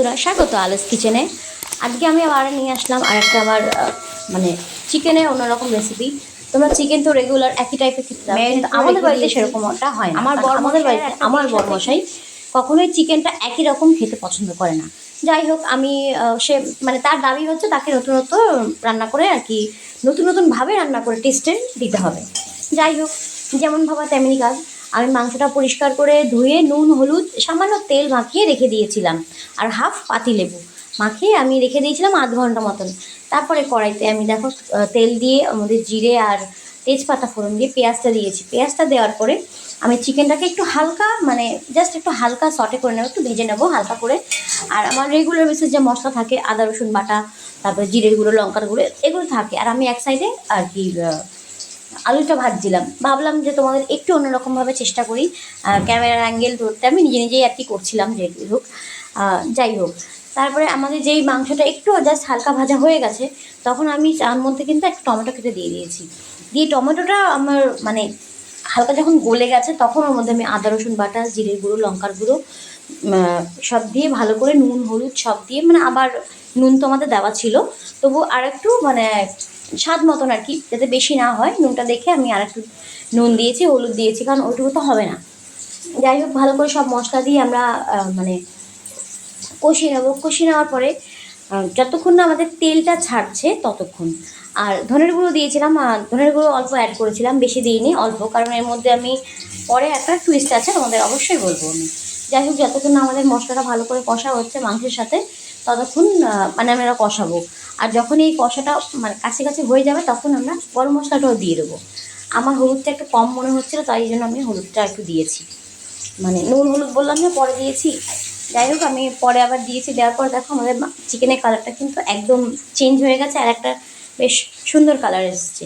বন্ধুরা স্বাগত আলস কিচেনে। আজকে আমি আবার নিয়ে আসলাম আর একটা আমার মানে চিকেনের অন্যরকম রেসিপি তোমরা চিকেন তো রেগুলার একই টাইপের খেতে কিন্তু আমাদের বাড়িতে সেরকম সেরকমটা হয় আমার আমাদের বাড়িতে আমার। বড়মশাই কখনোই চিকেনটা একই রকম খেতে পছন্দ করে না। যাই হোক আমি সে মানে তার দাবি হচ্ছে তাকে নতুনত্ব রান্না করে আর কি নতুন নতুনভাবে রান্না করে টেস্টে দিতে হবে। যাই হোক যেমন ভাবা তেমনি কাজ। আমি মাংসটা পরিষ্কার করে ধুয়ে নুন, হলুদ, সামান্য তেল মাখিয়ে রেখে দিয়েছিলাম। আর হাফ পাতি লেবু মাখিয়ে আমি রেখে দিয়েছিলাম আধ ঘণ্টা মতন। তারপরে কড়াইতে আমি দেখো তেল দিয়ে আমাদের জিরে আর তেজপাতা ফোড়ন দিয়ে পেঁয়াজটা দিয়েছি। পেঁয়াজটা দেওয়ার পরে আমি চিকেনটাকে একটু হালকা মানে জাস্ট একটু হালকা সটে করে নেব, একটু ভেজে নেব হালকা করে। আর আমার রেগুলার বেসিস যে মশলা থাকে, আদা রসুন বাটা, তারপরে জিরের গুঁড়ো, লঙ্কার গুঁড়ো, এগুলো থাকে। আর আমি এক সাইডে আর কি আলুটা ভাজছিলাম। ভাবলাম যে তোমাদের একটু অন্যরকমভাবে চেষ্টা করি ক্যামেরার অ্যাঙ্গেল ধরতে। আমি নিজে নিজেই আর কি করছিলাম যে হোক যাই হোক। তারপরে আমাদের যেই মাংসটা একটু জাস্ট হালকা ভাজা হয়ে গেছে, তখন আমি তার মধ্যে কিন্তু একটা টমেটো কেটে দিয়ে দিয়েছি। দিয়ে টমেটোটা আমার মানে হালকা যখন গলে গেছে, তখন ওর মধ্যে আমি আদা রসুন বাটা, জিরের গুঁড়ো, লঙ্কার গুঁড়ো সব দিয়ে ভালো করে নুন, হলুদ সব দিয়ে মানে আবার নুন তো আমাদের দেওয়া ছিল। তবু আর একটু মানে স্বাদ মতন আর কি, যাতে বেশি না হয়, নুনটা দেখে আমি আর একটু নুন দিয়েছি, হলুদ দিয়েছি, কারণ ওইটুকু তো হবে না। যাই হোক, ভালো করে সব মশলা দিয়ে আমরা মানে কষিয়ে নেব। কষিয়ে নেওয়ার পরে যতক্ষণ না আমাদের তেলটা ছাড়ছে, ততক্ষণ। আর ধনের গুঁড়ো দিয়েছিলাম ধনের গুঁড়ো অল্প অ্যাড করেছিলাম, বেশি দিইনি, অল্প, কারণ এর মধ্যে আমি পরে একটা টুইস্ট আছে, তোমাদের অবশ্যই বলব আমি। যাই হোক, যতক্ষণ আমাদের মশলাটা ভালো করে কষা হচ্ছে মাংসের সাথে, ততক্ষণ মানে আমরা কষাবো। আর যখন এই কষাটা মানে কাছে কাছে হয়ে যাবে, তখন আমরা গরম মশলাটাও দিয়ে দেবো। আমার হলুদটা একটু কম মনে হচ্ছিল, তাই জন্য আমি হলুদটা একটু দিয়েছি। মানে নুন, হলুদ বললাম না, পরে দিয়েছি। যাই হোক, আমি পরে আবার দিয়েছি, দেওয়ার পর দেখো আমাদের চিকেনের কালারটা কিন্তু একদম চেঞ্জ হয়ে গেছে, আর একটা বেশ সুন্দর কালার এসেছে।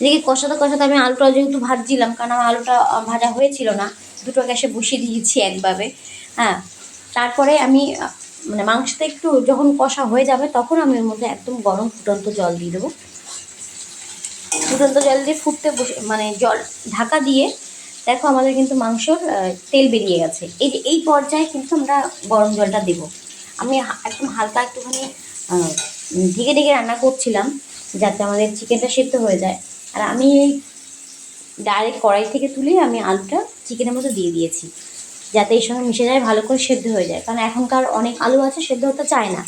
এদিকে কষাতে কষাতে আমি আলুটা যেহেতু ভাজছিলাম, কারণ আমার আলুটা ভাজা হয়েছিল না দুটো গ্যাসে বসিয়ে দিয়েছি একভাবে। হ্যাঁ তারপরে আমি মানে মাংসটা একটু যখন কষা হয়ে যাবে তখন আমি ওর মধ্যে একদম গরম ফুটন্ত জল দিয়ে দেবো। ফুটন্ত জল দিয়ে ফুটতে বসে মানে জল, ঢাকা দিয়ে দেখো আমাদের কিন্তু মাংসর তেল বেরিয়ে গেছে। এই যে, এই পর্যায়ে কিন্তু আমরা গরম জলটা দেবো। আমি একদম হালকা একটুখানি ঢেকে ঢেকে রান্না করছিলাম যাতে আমাদের চিকেনটা সেদ্ধ হয়ে যায়। আর আমি এই ডাইরেক্ট কড়াই থেকে তুলে আমি আলুটা চিকেনের মধ্যে দিয়ে দিয়েছি, যাতে এর সঙ্গে মিশে যায়, ভালো করে সেদ্ধ হয়ে যায়। কারণ এখনকার অনেক আলু আছে, সেদ্ধ হতে চায় না।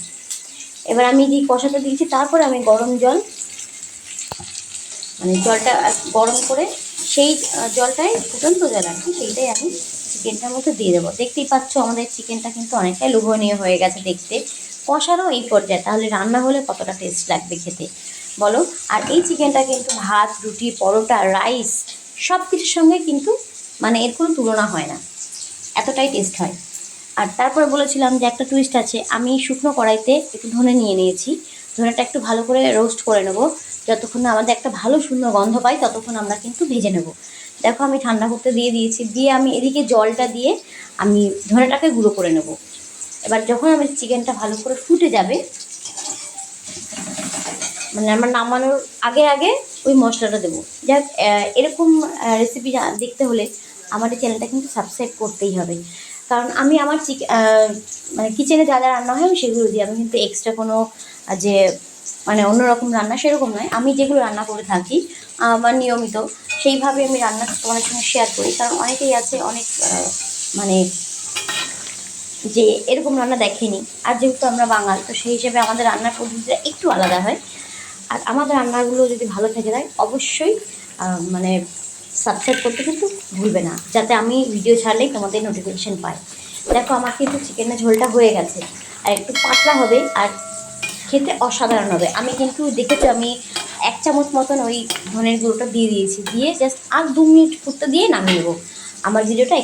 এবার আমি যে কষাটা দিয়েছি, তারপরে আমি গরম জল মানে জলটা গরম করে সেই জলটাই ফুটন্ত জল আর কি, সেইটাই আমি চিকেনটার মধ্যে দিয়ে দেবো। দেখতেই পাচ্ছ, আমাদের চিকেনটা কিন্তু অনেকটাই লোভনীয় হয়ে গেছে দেখতে। কষারও এই পর্যায়ে, তাহলে রান্না হলে কতটা টেস্ট লাগবে খেতে? বলো। আর এই চিকেনটা কিন্তু ভাত, রুটি, পরোটা রাইস সব কিছুর সঙ্গে কিন্তু মানে এর কোনো তুলনা হয় না। এতটাই টেস্ট হয়। আর তারপর বলেছিলাম যে একটা টুইস্ট আছে, আমি শুকনো কড়াইতে একটু ধনে নিয়ে নিয়েছি। ধনেটা একটু ভালো করে রোস্ট করে নেব। যতক্ষণ আমাদের একটা ভালো সুন্দর গন্ধ পাই, ততক্ষণ আমরা কিন্তু ভেজে নেব। দেখো আমি ঠান্ডা করতে দিয়ে দিয়েছি। দিয়ে আমি এদিকে জলটা দিয়ে আমি ধনেটাকে গুঁড়ো করে নেব। এবার যখন আমি চিকেনটা ভালো করে ফুটে যাবে মানে আমার নামানোর আগে আগে ওই মশলাটা দেবো। যাক এরকম রেসিপি দেখতে হলে আমার চ্যানেলটা কিন্তু সাবস্ক্রাইব করতেই হবে। কারণ আমি আমার চিক মানে কিচেনে যা যা রান্না হয় আমি সেগুলো দিই। আমি কিন্তু এক্সট্রা কোনো যে মানে অন্যরকম রান্না সেরকম নয়। আমি যেগুলো রান্না করে থাকি, আমার নিয়মিত, সেইভাবে আমি রান্না তোমাদের সঙ্গে শেয়ার করি। কারণ অনেকেই আছে, অনেক মানে যে এরকম রান্না দেখেনি। আর যেহেতু আমরা বাঙাল, তো সেই হিসেবে আমাদের রান্নার পদ্ধতিটা একটু আলাদা হয়। আর আমাদের রান্নাগুলো যদি ভালো থেকে যায় অবশ্যই মানে সাবস্ক্রাইব করতে কিন্তু ভুলবে না, যাতে আমি ভিডিও ছাড়লেই তোমাদের নোটিফিকেশান পাই। দেখো, আমার কিন্তু চিকেনের ঝোলটা হয়ে গেছে। আর একটু পাতলা হবে, আর খেতে অসাধারণ হবে। আমি কিন্তু দেখেছি, আমি এক চামচ মতন ওই ধনের গুঁড়োটা দিয়ে দিয়েছি। দিয়ে জাস্ট আর দু মিনিট ফুটতে দিয়ে নামিয়ে নেব। আমার ভিডিওটা